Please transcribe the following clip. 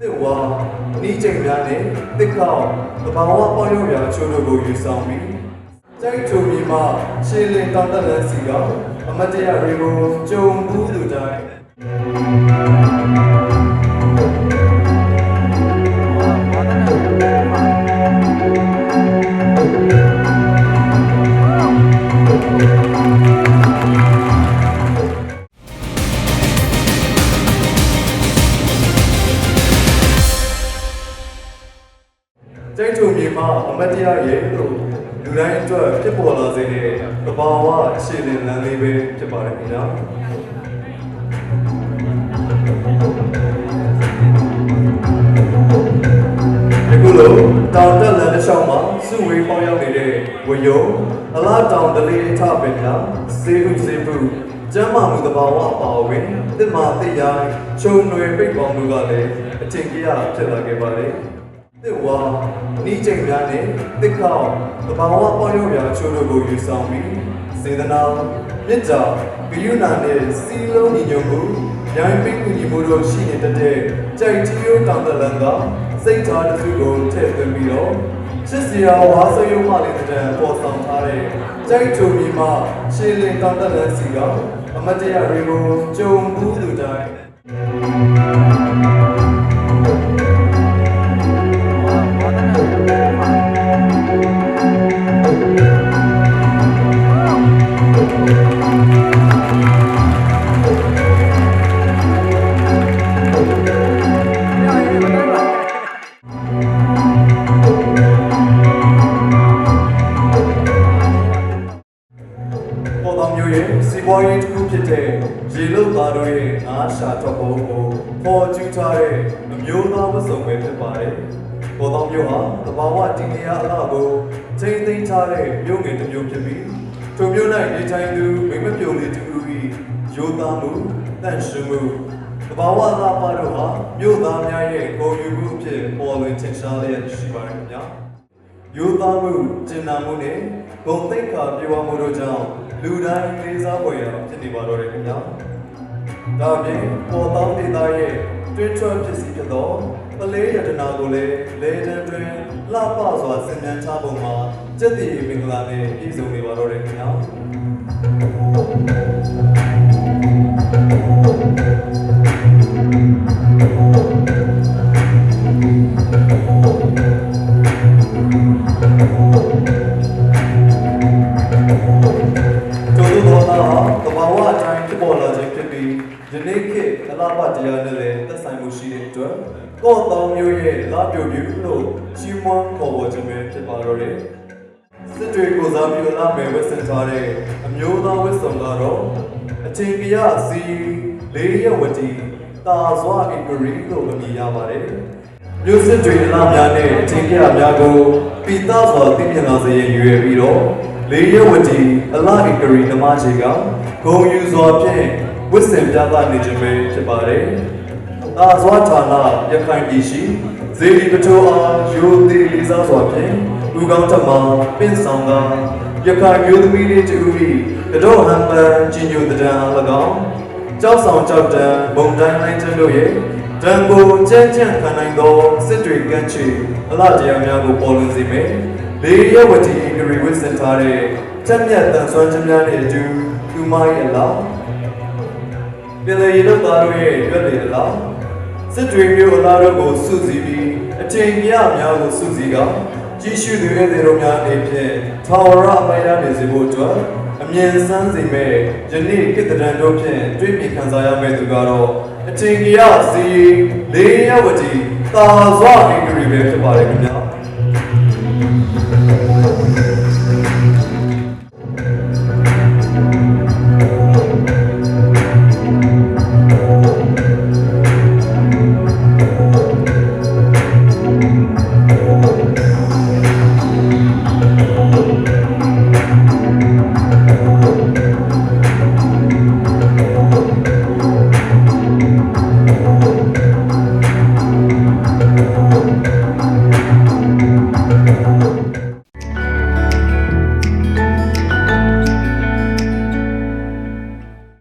သစ်ဝါနီးချိန်များနဲ့သစ်ခေါက်တဘာဝပေါရောက်ရာအချို့တို့ကိုယူဆောင်ပြီးကျိုက်ချုံမီမှရှေးလင်းတောင်းတလန်းစီကအမတ်တရရေကိုကြုံဘူးသူတိုင်း ကျိုက်ထုံမြေမှာအမတ်တရားရဲ့လို့လူတိုင်းအတွက်ဖြစ်ပေါ်လာစေတဲ့သဘာဝအခြေအနေလမ်းလေးပဲဖြစ်ပါတယ်ခင်ဗျာဒီကုလိုတောင်တက်လမ်းတစ်လျှောက်မှာစုဝေးပေါင်းရောက်နေတဲ့ဝယုံအလားတောင်တလေးထပင်များစေဟုစေဟုကျမ်းမာမှုသဘာဝအပါအဝင်တစ်မာတစ်ရိုင်းချုံတွေပိတ်ပေါင်းမှုကလည်းအထင်ကြီးရဖြစ်လာခဲ့ပါ တယ်သစ်ဝါနီးချိန်များနဲ့သစ်ခေါက်တဘာဝပေါရောက်ရာအချို့တို့ကိုယူဆောင်ပြီးစေတနာမြစ်တာဂယုဏနဲ့စီလုံးညီညွတ်မှုရိုင်းပိတ်ကူညီမှုတို့ရှိနေတတ်တဲ့ကြိုက်တီယိုတောင်တလန်ကစိတ်ထားတစ်စုကိုထည့်သွင်းပြီးတော့ချစ်စရာဝါစရုံမှလေးတဲ့ပေါ်ဆောင်ထားတဲ့ကြိုက်ထုံမီမှရှေးလင်းတောင်တလန်စီကအမတ်တရရေကိုကြုံဘူးသူတိုင်း ပွားရေးတစ်ခုဖြစ်တဲ့ရေလုတ်သားတို့ရဲ့ငါးရှာထွက်ဖို့ကိုပေါ်ကျူးထားတဲ့အမျိုးသားဝတ်စုံပဲဖြစ်ပါတယ်။ပေါ်တော်မျိုးဟာတဘာဝတင်နေရအလားကိုချိန်သိမ်းထားတဲ့မျိုးငယ်တစ်မျိုးဖြစ်ပြီးထိုမျိုး၌နေထိုင်သူမိမပြုံလေးတစ်ခု၏ရိုးသားမှုတန့်ရှင်းမှုတဘာဝအလားပါတို့ဟာမျိုးသားများရဲ့ကိုယ်ယူမှုအဖြစ်ပေါ်လွင်ထင်ရှားလျက်ရှိပါတယ်ခင်ဗျာ။ ယူသားမှုကျင်နာမှုနဲ့ဂုံသိက္ခာပြေဝမှုတို့ကြောင့်လူတိုင်းလေးစားဖွယ်ရာဖြစ်နေပါတော့တယ်ခင်ဗျာ။ဒါပြင်ပေါ်တောင်းဒေသရဲ့တွင်းထွက်ဖြစ်စီဖြစ်သောပလေးယတနာကိုလည်းလေတံတွင်လှပစွာဆင်ញံချပုံမှာစက်တည်မင်္ဂလာနဲ့ပြည့်စုံနေပါတော့တယ်ခင်ဗျာ။ ဖြစ်ပေါ်လာခြင်းဖြစ်ပြီးယနေ့ခေတ်အလားပါတရားနဲ့လည်းသက်ဆိုင်မှုရှိတဲ့အတွက်ကော့တောင်မျိုးရဲ့လာပြိုပြူလို့ရှင်းမွန်ခေါ်ပေါ်ခြင်းပဲဖြစ်ပါတော့တယ်စစ်တွေကိုစားပြီးလာမယ်ဝတ်ဆင်ထားတဲ့အမျိုးသားဝတ်စုံကတော့အထင်ကရစီလေးရဝတီတာဇွာအင်္ဂရီလို့အမည်ရပါတယ်မျိုးစစ်တွေအလားများနဲ့အထင်ကရများကိုပီတာစွာသိမြင်လာစေရန်ရွယ်ပြီးတော့ လေးရဝတီအလာအီကရီနမချေကဂုံယူစွာဖြင့်ဝစ်စင်ပြသနေခြင်းပဲဖြစ်ပါတယ်။သာဇဝဌာနရခိုင်ပြည်ရှိဇေဒီပထိုးအားယူသေးလေးစားစွာဖြင့်လူကောင်းထမပင့်ဆောင်ကရခိုင်မျိုးသမီးလေးတူ၏ကတော့ဟန်ပန်ကြီးညိုတံအား၎င်းကြောက်ဆောင်ကြောက်တံဘုံတိုင်းတိုင်းတတို့ရဲ့တံကိုကြမ်းကြမ်းခံနိုင်သောစစ်တွေကန့်ချီအလားတရားများကိုပေါ်လွင်စေမယ်။ လေးရဝတီအင်္ဂရီဝစ်စင်ထားတဲ့ချက်မြတ်တန်ဆွမ်းခြင်းများနဲ့အတူသူမရဲ့အလားပြည်လေရုပ်သားတို့ရဲ့ရွက်လေအလားစစ်တွေမျိုးအလားတို့ကိုစုစည်းပြီးအထင်ကြီးများကိုစုစည်းကကြီးရှုသူရဲ့တွေတို့များအနေဖြင့်ထာဝရအမရနေစေဖို့အတွက်အမြင်ဆန်းစေမဲ့ယနေ့ကိတ္တရန်တို့ဖြင့်တွေ့မြင်ခံစားရမယ့်သူကတော့အထင်ကြီးစီလေးရဝတီတာဇဝအင်္ဂရီပဲဖြစ်ပါတယ်ခင်ဗျာ